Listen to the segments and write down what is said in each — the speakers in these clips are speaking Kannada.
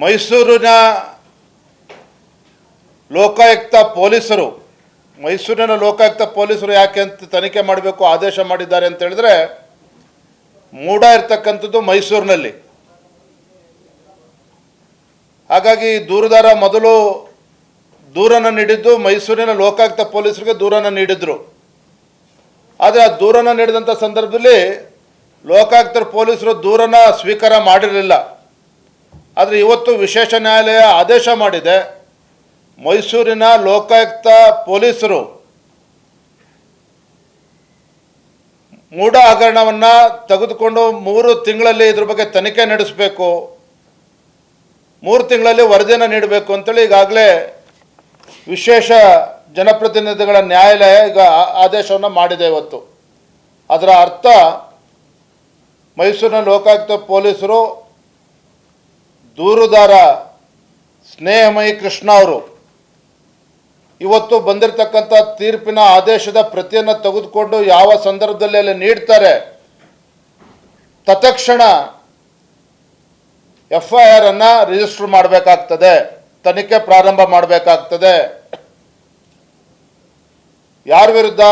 ಮೈಸೂರಿನ ಲೋಕಾಯುಕ್ತ ಪೊಲೀಸರು, ಮೈಸೂರಿನ ಲೋಕಾಯುಕ್ತ ಪೊಲೀಸರು ಯಾಕೆ ಅಂತ ತನಿಖೆ ಮಾಡಬೇಕು, ಆದೇಶ ಮಾಡಿದ್ದಾರೆ ಅಂತ ಹೇಳಿದ್ರೆ, ಮೂಡ ಇರ್ತಕ್ಕಂಥದ್ದು ಮೈಸೂರಿನಲ್ಲಿ. ಹಾಗಾಗಿ ದೂರದಾರ ಮೊದಲು ದೂರನ ನೀಡಿದ್ದು, ಮೈಸೂರಿನ ಲೋಕಾಯುಕ್ತ ಪೊಲೀಸರಿಗೆ ದೂರನ ನೀಡಿದ್ರು. ಆದರೆ ಆ ದೂರನ ನೀಡಿದಂಥ ಸಂದರ್ಭದಲ್ಲಿ ಲೋಕಾಯುಕ್ತ ಪೊಲೀಸರು ದೂರನ ಸ್ವೀಕಾರ ಮಾಡಿರಲಿಲ್ಲ. ಆದರೆ ಇವತ್ತು ವಿಶೇಷ ನ್ಯಾಯಾಲಯ ಆದೇಶ ಮಾಡಿದೆ. ಮೈಸೂರಿನ ಲೋಕಾಯುಕ್ತ ಪೊಲೀಸರು ಮೂಢ ಹಗರಣವನ್ನು ತೆಗೆದುಕೊಂಡು ಮೂರು ತಿಂಗಳಲ್ಲಿ ಇದ್ರ ಬಗ್ಗೆ ತನಿಖೆ ನಡೆಸಬೇಕು. ಮೂರು ತಿಂಗಳಲ್ಲಿ ವರದಿಯನ್ನು ನೀಡಬೇಕು ಅಂತೇಳಿ ಈಗಾಗಲೇ ವಿಶೇಷ ಜನಪ್ರತಿನಿಧಿಗಳ ನ್ಯಾಯಾಲಯ ಈಗ ಆದೇಶವನ್ನು ಮಾಡಿದೆ ಇವತ್ತು. ಅದರ ಅರ್ಥ ಮೈಸೂರಿನ ಲೋಕಾಯುಕ್ತ ಪೊಲೀಸರು ದೂರುದಾರ ಸ್ನೇಹಮಯಿ ಕೃಷ್ಣ ಅವರು ಇವತ್ತು ಬಂದಿರತಕ್ಕಂಥ ತೀರ್ಪಿನ ಆದೇಶದ ಪ್ರತಿಯನ್ನು ತೆಗೆದುಕೊಂಡು ಯಾವ ಸಂದರ್ಭದಲ್ಲಿ ಅಲ್ಲಿ ನೀಡ್ತಾರೆ, ತತ್ಕ್ಷಣ ಎಫ್ ಐ ಆರ್ ಅನ್ನು ರಿಜಿಸ್ಟರ್ ಮಾಡಬೇಕಾಗ್ತದೆ, ತನಿಖೆ ಪ್ರಾರಂಭ ಮಾಡಬೇಕಾಗ್ತದೆ. ಯಾರ ವಿರುದ್ಧ?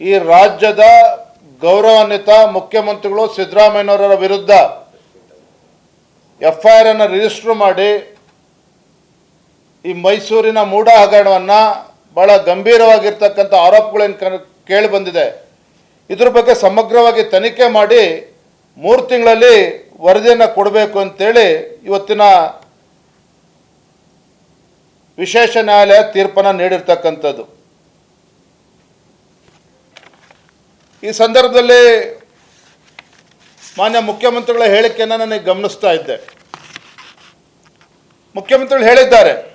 ಈ ರಾಜ್ಯದ ಗೌರವಾನ್ವಿತ ಮುಖ್ಯಮಂತ್ರಿಗಳು ಸಿದ್ದರಾಮಯ್ಯನವರ ವಿರುದ್ಧ. ಎಫ್ ಐ ಆರ್ ಅನ್ನು ರಿಜಿಸ್ಟರ್ ಮಾಡಿ ಈ ಮೈಸೂರಿನ ಮೂಢ ಹಗರಣವನ್ನು ಭಾಳ ಗಂಭೀರವಾಗಿರ್ತಕ್ಕಂಥ ಆರೋಪಗಳೇನು ಕೇಳಿ ಬಂದಿದೆ. ಇದ್ರ ಬಗ್ಗೆ ಸಮಗ್ರವಾಗಿ ತನಿಖೆ ಮಾಡಿ ಮೂರು ತಿಂಗಳಲ್ಲಿ ವರದಿಯನ್ನು ಕೊಡಬೇಕು ಅಂತೇಳಿ ಇವತ್ತಿನ ವಿಶೇಷ ನ್ಯಾಯಾಲಯ ತೀರ್ಪನ್ನು ನೀಡಿರ್ತಕ್ಕಂಥದ್ದು. ಈ ಸಂದರ್ಭದಲ್ಲಿ ಮಾನ್ಯ ಮುಖ್ಯಮಂತ್ರಿಗಳ ಹೇಳಿಕೆಯನ್ನು ನನಗೆ ಗಮನಿಸ್ತಾ ಇದ್ದೆ. ಮುಖ್ಯಮಂತ್ರಿಗಳು ಹೇಳಿದ್ದಾರೆ.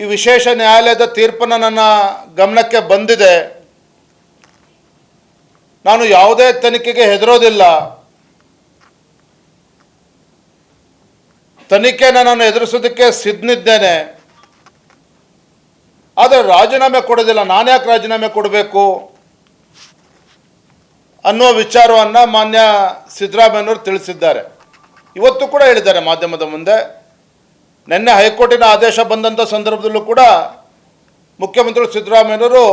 ಈ ವಿಶೇಷ ನ್ಯಾಯಾಲಯದ ತೀರ್ಪನ್ನು ನನ್ನ ಗಮನಕ್ಕೆ ಬಂದಿದೆ. ನಾನು ಯಾವುದೇ ತನಿಖೆಗೆ ಹೆದರೋದಿಲ್ಲ. ತನಿಖೆನ ನಾನು ಎದುರಿಸೋದಕ್ಕೆ ಸಿದ್ಧನಿದ್ದೇನೆ. ಆದರೆ ರಾಜೀನಾಮೆ ಕೊಡೋದಿಲ್ಲ. ನಾನು ಯಾಕೆ ರಾಜೀನಾಮೆ ಕೊಡಬೇಕು? ಅನ್ನೋ ವಿಚಾರವನ್ನು ಮಾನ್ಯ ಸಿದ್ದರಾಮಯ್ಯನವರು ತಿಳಿಸಿದ್ದಾರೆ. ಇವತ್ತು ಕೂಡ ಹೇಳಿದ್ದಾರೆ ಮಾಧ್ಯಮದ ಮುಂದೆ. ನಿನ್ನೆ ಹೈಕೋರ್ಟಿನ ಆದೇಶ ಬಂದಂಥ ಸಂದರ್ಭದಲ್ಲೂ ಕೂಡ ಮುಖ್ಯಮಂತ್ರಿಗಳು ಸಿದ್ದರಾಮಯ್ಯನವರು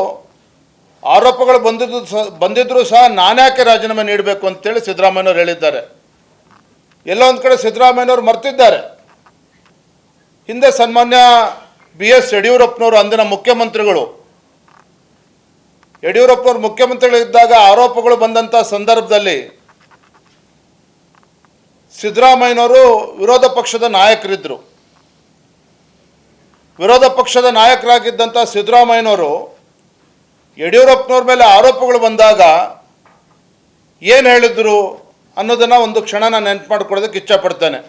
ಆರೋಪಗಳು ಬಂದಿದ್ದು ಸಹ ಬಂದಿದ್ದರೂ ಸಹ ನಾನ್ಯಾಕೆ ರಾಜೀನಾಮೆ ನೀಡಬೇಕು ಅಂತೇಳಿ ಸಿದ್ದರಾಮಯ್ಯನವರು ಹೇಳಿದ್ದಾರೆ. ಎಲ್ಲೋ ಒಂದು ಕಡೆ ಸಿದ್ದರಾಮಯ್ಯನವರು ಮರ್ತಿದ್ದಾರೆ. ಹಿಂದೆ ಸನ್ಮಾನ್ಯ ಬಿ ಎಸ್ ಯಡಿಯೂರಪ್ಪನವರು ಅಂದಿನ ಮುಖ್ಯಮಂತ್ರಿಗಳು ಯಡಿಯೂರಪ್ಪನವರು ಮುಖ್ಯಮಂತ್ರಿಗಳಿದ್ದಾಗ ಆರೋಪಗಳು ಬಂದಂಥ ಸಂದರ್ಭದಲ್ಲಿ ಸಿದ್ದರಾಮಯ್ಯನವರು ವಿರೋಧ ಪಕ್ಷದ ನಾಯಕರಿದ್ದರು. ವಿರೋಧ ಪಕ್ಷದ ನಾಯಕರಾಗಿದ್ದಂಥ ಸಿದ್ದರಾಮಯ್ಯನವರು ಯಡಿಯೂರಪ್ಪನವ್ರ ಮೇಲೆ ಆರೋಪಗಳು ಬಂದಾಗ ಏನು ಹೇಳಿದ್ರು ಅನ್ನೋದನ್ನು ಒಂದು ಕ್ಷಣ ನಾನು ನೆನಪು ಮಾಡ್ಕೊಳ್ಳೋದಕ್ಕೆ ಇಚ್ಛಪಡ್ತೇನೆ.